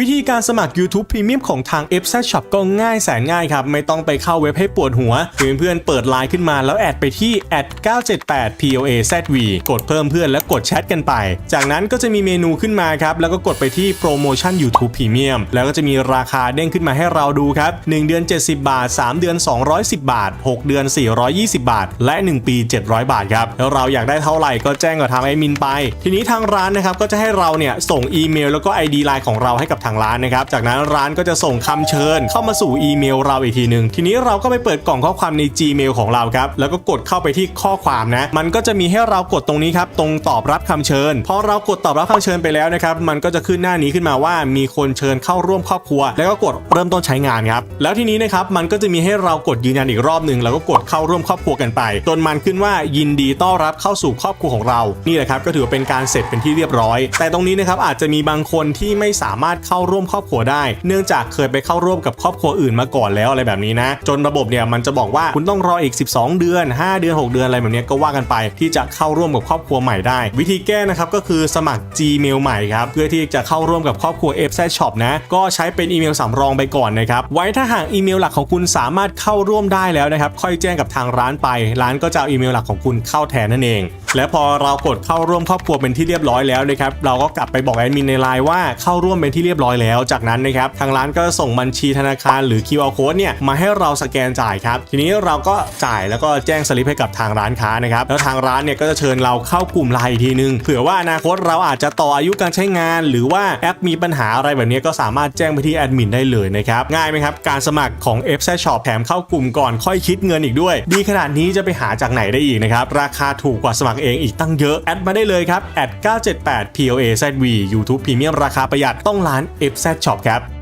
วิธีการสมัคร YouTube Premium ของทาง f z Shop ก็ง่ายแสนง่ายครับ ไม่ต้องไปเข้าเว็บให้ปวดหัวเพื่อนเพื่อนๆเปิดไลน์ขึ้นมาแล้วแอดไปที่ @978 POAZV กดเพิ่มเพื่อนแล้วกดแชทกันไป จากนั้นก็จะมีเมนูขึ้นมาครับ แล้วก็กดไปที่โปรโมชั่น YouTube Premium แล้วก็จะมีราคาเด้งขึ้นมาให้เราดูครับ 1 เดือน 70 บาท 3 เดือน 210 บาท 6 เดือน 420 บาท และ 1 ปี 700 บาทครับแล้วเราอยากได้เท่าไหร่ก็แจ้งกับทางไอมินไป ทีนี้ทางร้านนะครับก็จะให้เราเนี่ยส่งอีเมล แล้วก็ ID ไลน์ของเราให้กับทางร้านนะครับ จากนั้นร้านก็จะส่งคำเชิญ เข้ามาสู่อีเมลเราอีกทีหนึ่งทีนี้เราก็ไปเปิดกล่องข้อความใน Gmail ของเราครับ แล้วก็กดเข้าไปที่ข้อความนะ มันก็จะมีให้เรากดตรงนี้ครับ ตรงตอบรับคำเชิญ พอเรากดตอบรับคำเชิญไปแล้วนะครับ มันก็จะขึ้นหน้านี้ขึ้นมาว่ามีคนเชิญเข้าร่วมครอบครัว แล้วก็กดเริ่มต้นใช้งานครับ แล้วทีนี้นะครับ มันก็จะมีให้เรากดยืนยันอีกรอบหนึ่งแล้วก็กดเข้าร่วมครอบครัวกันไป จนมันขึ้นว่ายินดีต้อนรับเข้าสู่ครอบครัวของเรา นี่แหละครับ ก็ถือเป็นการเสร็จเป็นที่เรียบร้อย แต่ตรงนี้นะครับอาจจะมีบางคนที่ไม่สามารถเข้าาร่วมครอบครัวได้ เนื่องจากเคยไปเข้าร่วมกับครอบครัวอื่นมาก่อนแล้วอะไรแบบนี้นะ จนระบบเนี่ยมันจะบอกว่าคุณต้องรออีก 12 เดือน 5 เดือน 6 เดือนอะไรแบบนี้ก็ว่ากันไป ที่จะเข้าร่วมกับครอบครัวใหม่ได้ วิธีแก้นะครับก็คือสมัคร Gmail ใหม่ครับเพื่อที่จะเข้าร่วมกับครอบครัว f z Shop นะก็ใช้เป็นอีเมลสำรองไปก่อนนะครับไว้ถ้าหากอีเมลหลักของคุณสามารถเข้าร่วมได้แล้วนะครับค่อยแจ้งกับทางร้านไป ร้านก็จะเอาอีเมลหลักของคุณเข้าแทนนั่นเอง และพอเรากดเข้าร่วมครอบครัวเป็นที่เรียบร้อยแล้วนะครับเราก็กลับไปบอกแอดมินในไลน์ว่าเข้าร่วมเป็นที่เรียบร้อยแล้ว จากนั้นนะครับทางร้านก็ส่งบัญชีธนาคารหรือ QR code เนี่ยมาให้เราสแกนจ่ายครับทีนี้เราก็จ่ายแล้วก็แจ้งสลิปให้กับทางร้านค้านะครับแล้วทางร้านเนี่ยก็จะเชิญเราเข้ากลุ่มไลน์ทีนึงเผื่อว่าอนาคตเราอาจจะต่ออายุการใช้งาน หรือว่าแอปมีปัญหาอะไรแบบนี้ก็สามารถแจ้งไปที่แอดมินได้เลยนะครับง่ายไหมครับการสมัครของ f z Shop แถมเข้ากลุ่มก่อนค่อยคิดเงินอีกด้วย ดีขนาดนี้จะไปหาจากไหนได้อีกนะครับราคาถูกกว่าสมัครเองอีกตั้งเยอะ แอดมาได้เลยครับ978 POA ZV YouTube Premium ราคาประหยัดต้องร้าน f z Shop ครับ